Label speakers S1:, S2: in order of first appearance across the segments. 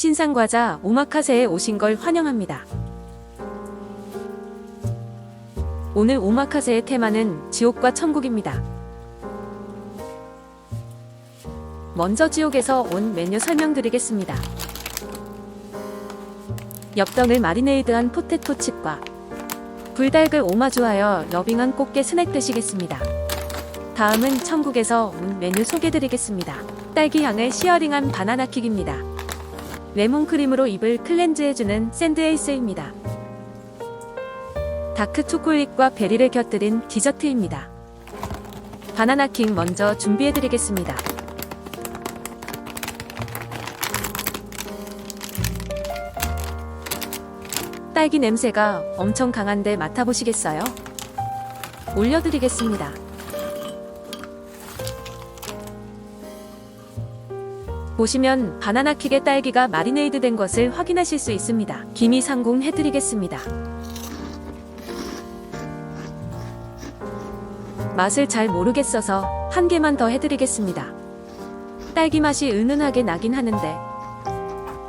S1: 신상과자 오마카세에 오신 걸 환영합니다. 오늘 오마카세의 테마는 지옥과 천국입니다. 먼저 지옥에서 온 메뉴 설명드리겠습니다. 엽떡을 마리네이드한 포테토 칩과 불닭을 오마주하여 러빙한 꽃게 스낵 드시겠습니다. 다음은 천국에서 온 메뉴 소개드리겠습니다. 딸기 향을 시어링한 바나나 킥입니다. 레몬크림으로 입을 클렌즈해주는 샌드에이스입니다. 다크 초콜릿과 베리를 곁들인 디저트입니다. 바나나 킥 먼저 준비해드리겠습니다. 딸기 냄새가 엄청 강한데 맡아보시겠어요? 올려드리겠습니다. 보시면 바나나 킥의 딸기가 마리네이드 된 것을 확인하실 수 있습니다. 김이 상궁 해드리겠습니다. 맛을 잘 모르겠어서 한 개만 더 해드리겠습니다. 딸기 맛이 은은하게 나긴 하는데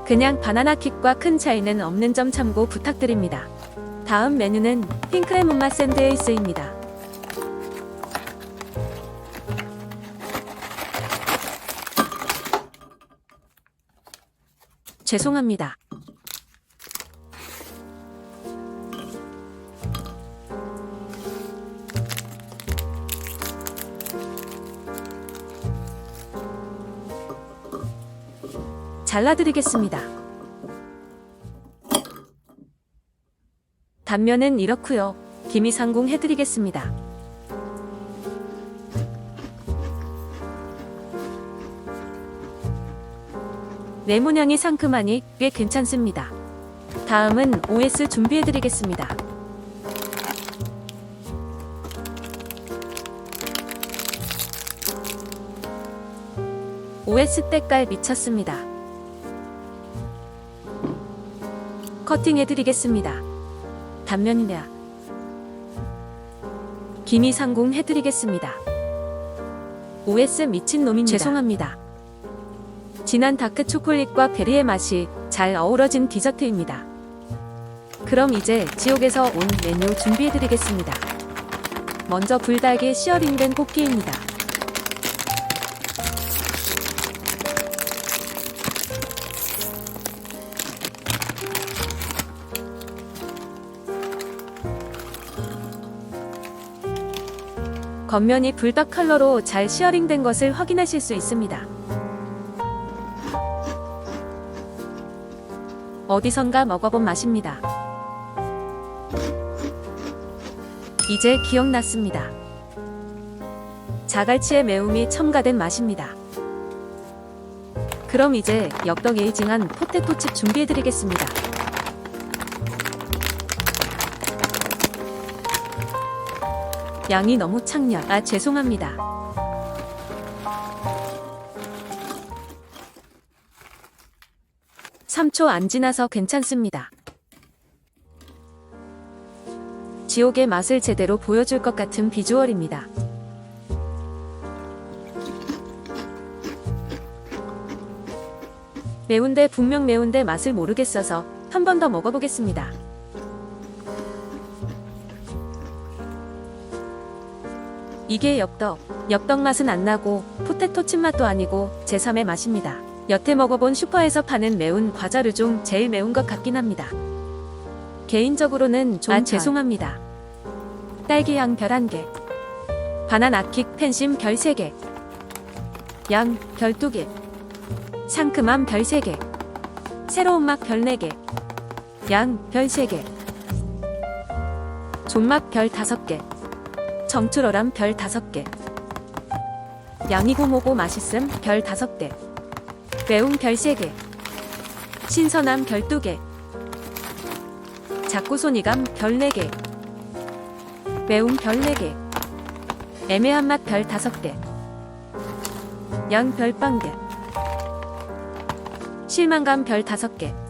S1: 그냥 바나나 킥과 큰 차이는 없는 점 참고 부탁드립니다. 다음 메뉴는 핑크레몬 맛 샌드에이스입니다. 죄송합니다. 잘라드리겠습니다. 단면은 이렇고요. 김이 상궁 해드리겠습니다. 향이 상큼하니 꽤 괜찮습니다. 다음은 OS 준비해드리겠습니다. OS 때깔 미쳤습니다. 커팅해드리겠습니다. 단면이냐. 김이 상궁 해드리겠습니다. OS 미친놈입니다. 죄송합니다. 진한 다크 초콜릿과 베리의 맛이 잘 어우러진 디저트입니다. 그럼 이제 지옥에서 온 메뉴 준비해드리겠습니다. 먼저 불닭에 시어링된 꽃게입니다. 겉면이 불닭 컬러로 잘 시어링된 것을 확인하실 수 있습니다. 어디선가 먹어본 맛입니다. 이제 기억났습니다. 자갈치의 매움이 첨가된 맛입니다. 그럼 이제 엽떡 에이징한 포테토칩 준비해드리겠습니다. 양이 너무 창렬. 아, 죄송합니다. 삼초 안 지나서 괜찮습니다. 지옥의 맛을 제대로 보여줄 것 같은 비주얼입니다. 매운데 분명 매운데 맛을 모르겠어서 한 번 더 먹어보겠습니다. 이게 엽떡. 엽떡 맛은 안 나고 포테토 칩 맛도 아니고 제3의 맛입니다. 여태 먹어본 슈퍼에서 파는 매운 과자류 중 제일 매운 것 같긴 합니다. 개인적으로는 좀 아, 죄송합니다. 딸기향 별 1개. 바나나 킥 팬심 별 3개. 양 별 2개. 상큼함 별 3개. 새로운 맛 별 4개. 양 별 3개. 존맛 별 5개. 정출어람 별 5개. 양이고 뭐고 맛있음 별 5개. 매운 별 3개. 신선함 별 2개. 작고 손이감 별 4개. 매운 별 4개. 애매한 맛 별 5개. 양별 빵개. 실망감 별 5개.